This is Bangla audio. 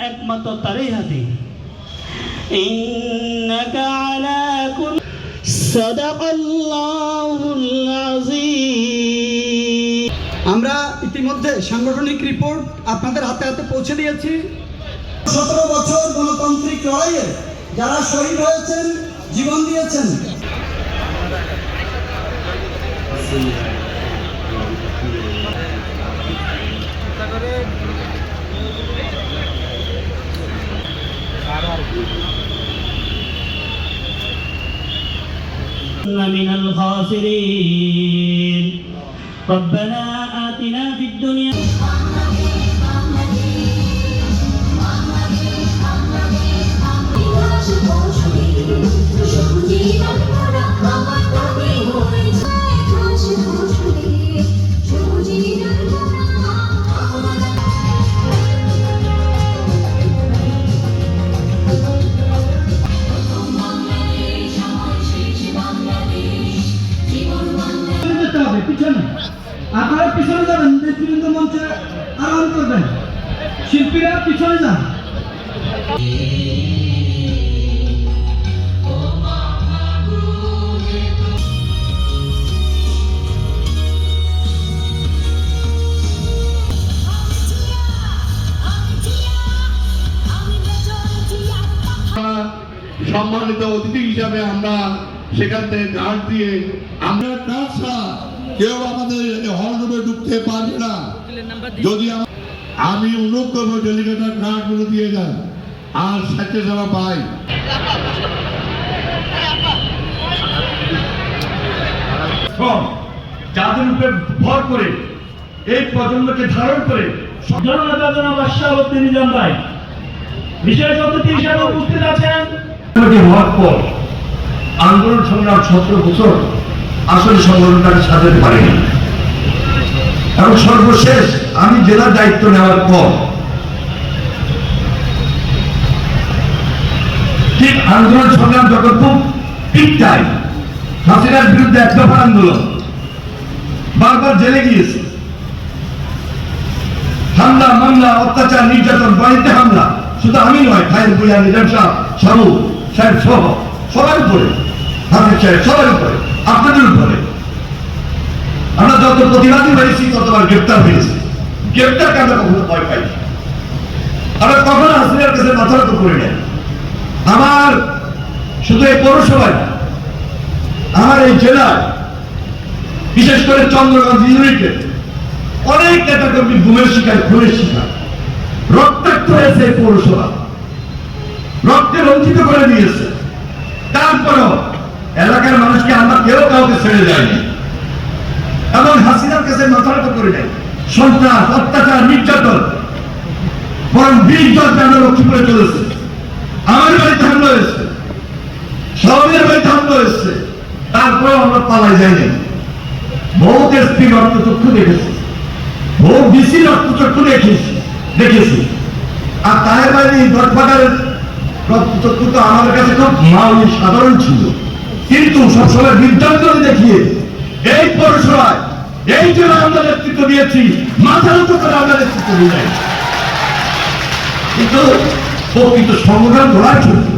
একমাত্র তারই হাতে। আমরা ইতিমধ্যে সাংগঠনিক রিপোর্ট আপনাদের হাতে হাতে পৌঁছে দিয়েছি। সতেরো বছর গণতান্ত্রিক লড়াইয়ে যারা শহীদ হয়েছেন, জীবন দিয়েছেন। من الخاسرين. ربنا آتنا في الدنيا পিছনে আপনারা পিছনে যাবেন, নেতৃবৃন্দ মঞ্চে আরাম করবেন। শিল্পীরা পিছনে যান। সম্মানিত অতিথি হিসাবে আমরা সেখান থেকে গার্ড দিয়ে আমরা কেউ আমাদের হলরুমে ঢুকতে পারবে না। যদি আমি অনুরোধ করব ডেলিগেটার কার্ডগুলো দিয়ে যান। আর স্বেচ্ছাসেবা পাই যাদের উপরে ভর করে এই প্রজন্মকে ধারণ করে জননেতা জনাব নিজাম ভাই বিশেষ অতিথি হিসেবে উপস্থিত আছেন। মোটামুটি হওয়ার পর আন্দোলন সংগ্রাম সতেরো বছর আসলে সংগঠনটাকে সাজাতে পারিনি। এবং সর্বশেষ আমি জেলার দায়িত্ব নেওয়ার পর ঠিক আন্দোলন সংগ্রাম যখন খুব পিক টাইম হাসিনার বিরুদ্ধে এক দফা আন্দোলন বারবার জেলে গিয়েছে। হামলা, মামলা, অত্যাচার, নির্যাতন, বাড়িতে হামলা, শুধু আমি নয়, খায়ের বুয়া নিজাম সাহ সারু সাহেব সহ সবার উপরে, হাফিজ সাহেব সবার উপরে। আপনাদের যত প্রতিবাদী হয়েছি ততবার গ্রেপ্তার হয়েছি। গ্রেপ্তারকে আমরা কখনো ভয় পাই? আমরা কখনো হাসিনার কাছে মাথা নত করি না আমার শুধু এই পৌরসভায়, আমার এই জেলায়, বিশেষ করে চন্দ্রগঞ্জ ইউনিটে, অনেক নেতা কর্মী ঘুমের শিকার, খুনের শিকার। রক্তাক্ত হয়েছে এই পৌরসভা। রক্তে রঞ্জিত করে দিয়েছে। তারপরেও এলাকার মানুষকে আমরা কেউ কাউকে ছেড়ে যায়নি কাছে মাথা করে নেয় সন্ত্রাস অত্যাচার, নির্যাতন, বরং জন আমরা লক্ষ্মীপুরে চলেছে। আমার বাড়িতে হামলা হয়েছে। সবের বাড়িতে হামলা হয়েছে। তারপরেও আমরা পালাই যাইনি বহুত এসপি রক্তচক্ষু দেখেছি। বহু বিসি রক্তচক্ষু দেখেছি দেখেছি। আর বাইরে এই গডফাদারের রক্তচক্ষু তো আমার কাছে খুব মাউলি সাধারণ ছিল। কিন্তু সবসময় বিদ্যান্তরে দেখিয়ে এই পৌরসভায় এই জন্য আমরা নেতৃত্ব দিয়েছি। মাথার উপর করে আমরা নেতৃত্ব দিয়ে যাই কিন্তু প্রকৃত সংগ্রাম ধরার জন্য